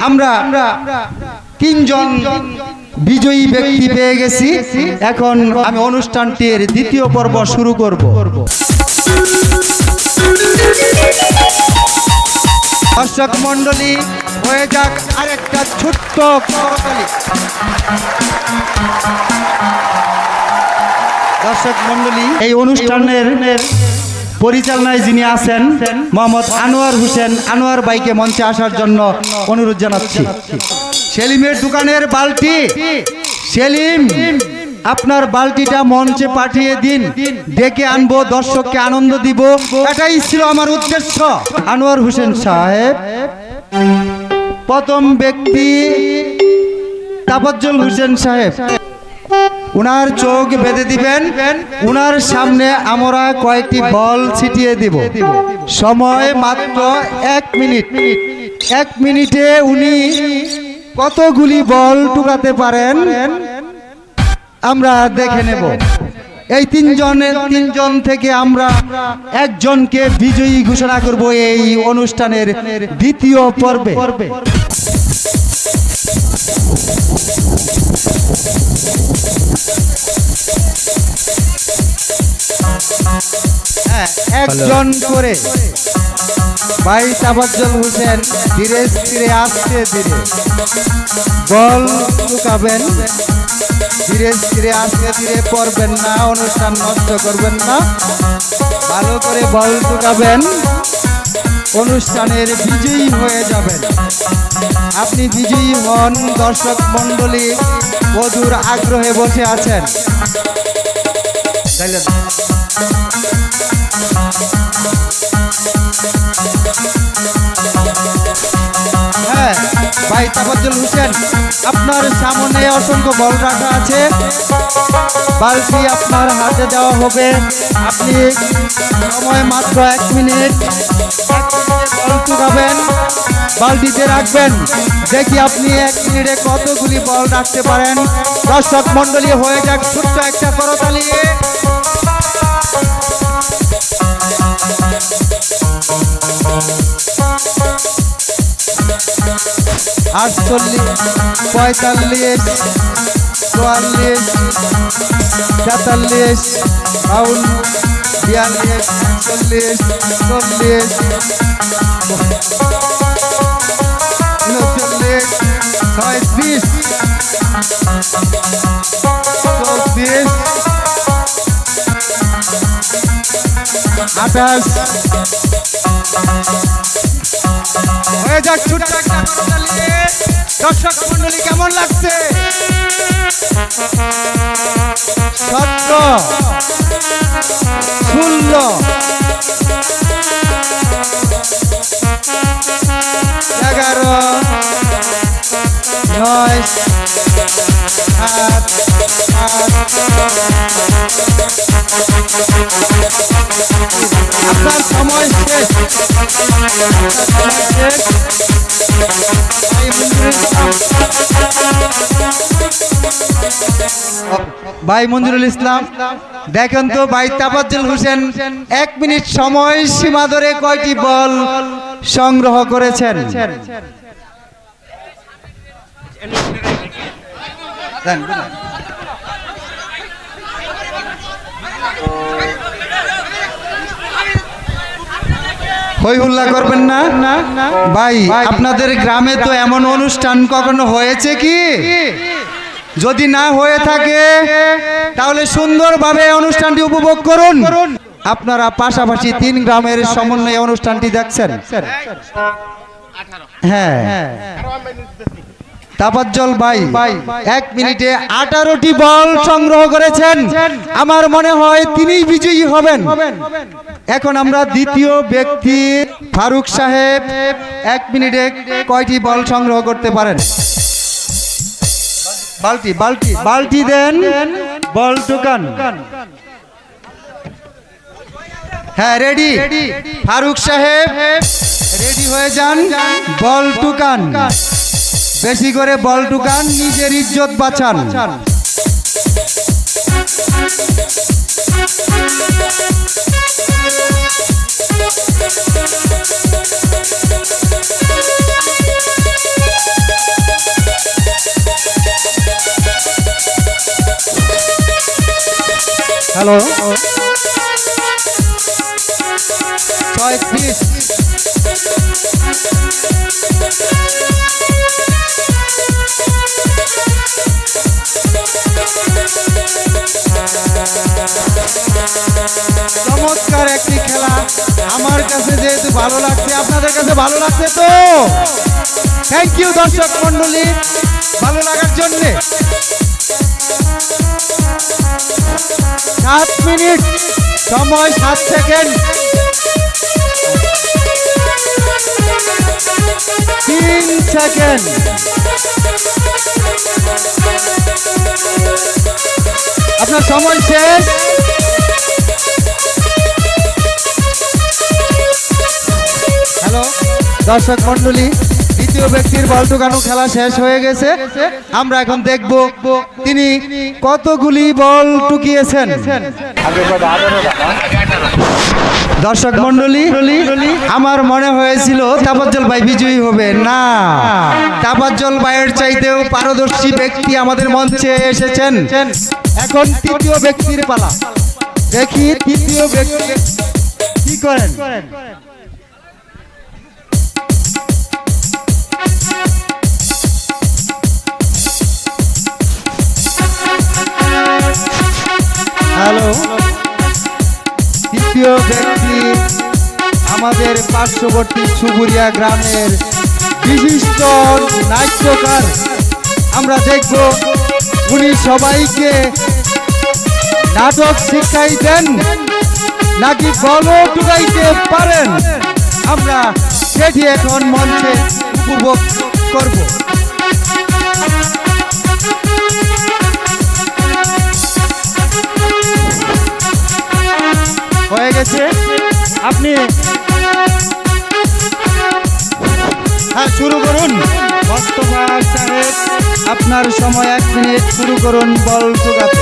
আমরা তিনজন বিজয়ী ব্যক্তি পেয়ে গেছি এখন আমি অনুষ্ঠানটির দ্বিতীয় পর্ব শুরু করব দর্শক মন্ডলী হয়ে যাক আরেকটা ছোট্ট। দর্শক মন্ডলী এই অনুষ্ঠানের পরিচালনায় যিনি আছেন মোহাম্মদ আনোয়ার হোসেন, আনোয়ার বাইকে মঞ্চে আসার জন্য অনুরোধ জানাচ্ছি। সেলিমের দোকানের বালতি। সেলিম, আপনার বালতিটা মঞ্চে পাঠিয়ে দিন। ডেকে আনব, দর্শককে আনন্দ দিব। এটাই ছিল আমার উদ্দেশ্য। আনোয়ার হোসেন সাহেব, প্রথম ব্যক্তি তাপজ্জল হোসেন সাহেব। উনার চোখ বেঁধে দিবেন। উনার সামনে আমরা কয়েকটি বল ছিটিয়ে দিব? সময় মাত্র এক মিনিট। এক মিনিটে উনি কতগুলি বল টুকাতে পারেন? আমরা দেখে নেব। এই তিনজনের তিনজন থেকে আমরা একজনকে বিজয়ী ঘোষণা করব এই অনুষ্ঠানের দ্বিতীয় পর্বে। একজন করে। ভাই তাবাজ্জল হোসেন ধীরে ধীরে আসতে ধীরে। বল লুকাবেন ধীরে ধীরে আসতে ধীরে পড়বেন না অনুষ্ঠান নষ্ট করবেন না। ভালো করে বল টুকাবেন অনুষ্ঠানের বিজয়ী হয়ে যাবেন। আপনি বিজয়ী হন দর্শক মণ্ডলী বধুর আগ্রহে বসে আছেন। ভাই তাবাজ্জুল হোসেন, আপনার সামনে অসংখ্য বল রাখা আছে। বালতি আপনার হাতে দেওয়া হবে। আপনি সময় মাত্র এক মিনিট। এক মিনিটে বল টুকাবেন বালতিতে রাখবেন। দেখি আপনি এক মিনিটে কতগুলি বল রাখতে পারেন। দর্শক মন্ডলী হয়ে যাক ছোট্ট একটা করতালি। আটচল্লিশ পঁয়তাল্লিশ চুয়াল্লিশ তেতাল্লিশ বাউন্ন বিয়াল্লিশ চল্লিশ চল্লিশ উনচল্লিশ ছয়ত্রিশ চৌত্রিশ আঠাশ হয়ে যাক ছোট্ট একটা। দর্শক মন্ডলী কেমন লাগছে সতেরো ভাই মঞ্জুরুল ইসলাম দেখেন তো ভাই তাবাজ্জুল হোসেন এক মিনিট সময় সীমা ধরে কয়টি বল সংগ্রহ করেছেন? দেন, দেন। হই হুল্লা করবেন না? ভাই আপনাদের গ্রামে তো এমন অনুষ্ঠান কখনো হয়েছে কি? যদি না হয়ে থাকে, তাহলে সুন্দরভাবে অনুষ্ঠানটি উপভোগ করুন। আপনারা পাশাপাশি তিন গ্রামের সমন্বয়ে অনুষ্ঠানটি দেখছেন। হ্যাঁ। তাপাজ্জল ভাই, এক মিনিটে আঠারোটি বল সংগ্রহ করেছেন। আমার মনে হয় তিনিই বিজয়ী হবেন। এখন আমরা দ্বিতীয় ব্যক্তি ফারুক সাহেব, এক মিনিটে কয়টি বল সংগ্রহ করতে পারেন? বালতি বালতি বালতি দেন, বল টুকান। হ্যাঁ রেডি। ফারুক সাহেব, রেডি হয়ে যান, বল টুকান। বেশি করে বল টুকান, নিজের ইজ্জত বাঁচান। হ্যালো চমৎকার একটি খেলা। আমার কাছে যেহেতু ভালো লাগছে আপনাদের কাছে ভালো লাগছে তো? থ্যাংক ইউ দর্শক মন্ডলী ভালো লাগার জন্যে। সাত মিনিট সময় সাত সেকেন্ড। তিন সেকেন্ড। আপনার সময় শেষ। হ্যালো দর্শক মন্ডলী দ্বিতীয় ব্যক্তির বল ঢুকানো খেলা শেষ হয়ে গেছে। আমরা এখন দেখব তিনি কতগুলি বল টুকিয়েছেন। দর্শক মন্ডলী আমার মনে হয়েছিল তাপজ্জল ভাই বিজয়ী হবে। না, তাপজ্জল ভাইয়ের চাইতেও পারদর্শী ব্যক্তি আমাদের মঞ্চে এসেছেন। এখন তৃতীয় ব্যক্তির পালা। দেখি তৃতীয় ব্যক্তি কি করেন? তৃতীয় ব্যক্তি আমাদের পার্শ্ববর্তী সুবুরিয়া গ্রামের বিশিষ্ট নাট্যকার। আমরা দেখব, উনি সবাইকে নাটক শিখাইতেন নাকি বলও টুকাইতে পারেন? আমরা সেটি এখন মঞ্চে উপভোগ করব। হ্যাঁ শুরু করুন। আপনার সময় এক মিনিট শুরু করুন বল ঢোকাতে